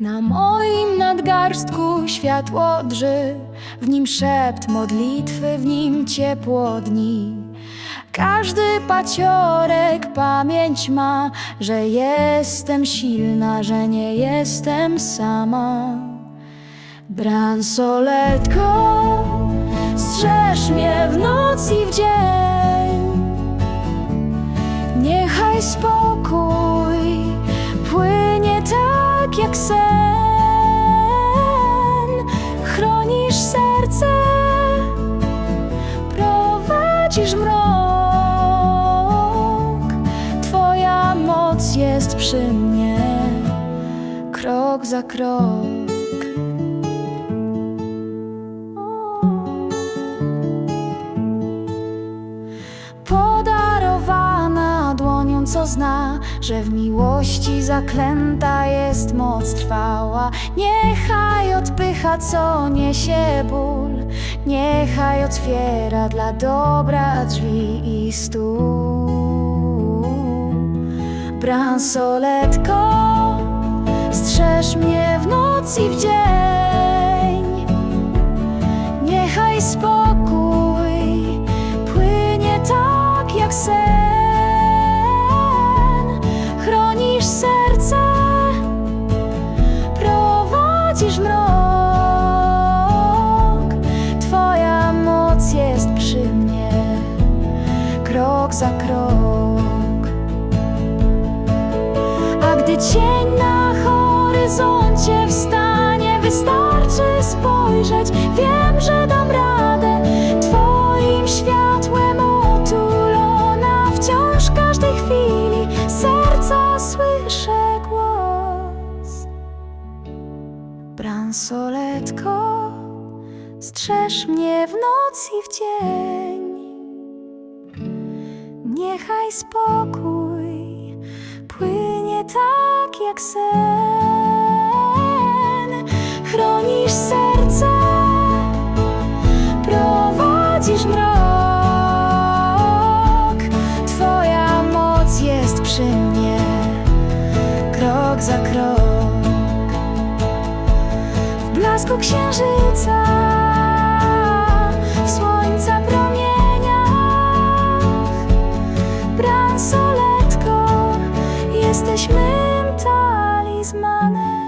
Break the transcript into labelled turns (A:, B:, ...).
A: Na moim nadgarstku światło drży, w nim szept modlitwy, w nim ciepło dni. Każdy paciorek pamięć ma, że jestem silna, że nie jestem sama. Bransoletko, strzeż mnie w noc i w dzień. Niechaj spokój jak sen. Chronisz serce, prowadzisz mrok. Twoja moc jest przy mnie, krok za krok. Co zna, że w miłości zaklęta jest moc trwała. Niechaj odpycha, co niesie ból, niechaj otwiera dla dobra drzwi i stół. Bransoletko, strzeż mnie w noc i w dzień. Za krok. A gdy cień na horyzoncie wstanie, wystarczy spojrzeć. Wiem, że dam radę. Twoim światłem otulona wciąż każdej chwili serca słyszę głos. Bransoletko, strzeż mnie w noc i w dzień. Niechaj spokój płynie tak jak sen. Chronisz serce, prowadzisz mrok. Twoja moc jest przy mnie, krok za krok. W blasku księżyca konsoletką, jesteś mym talizmanem.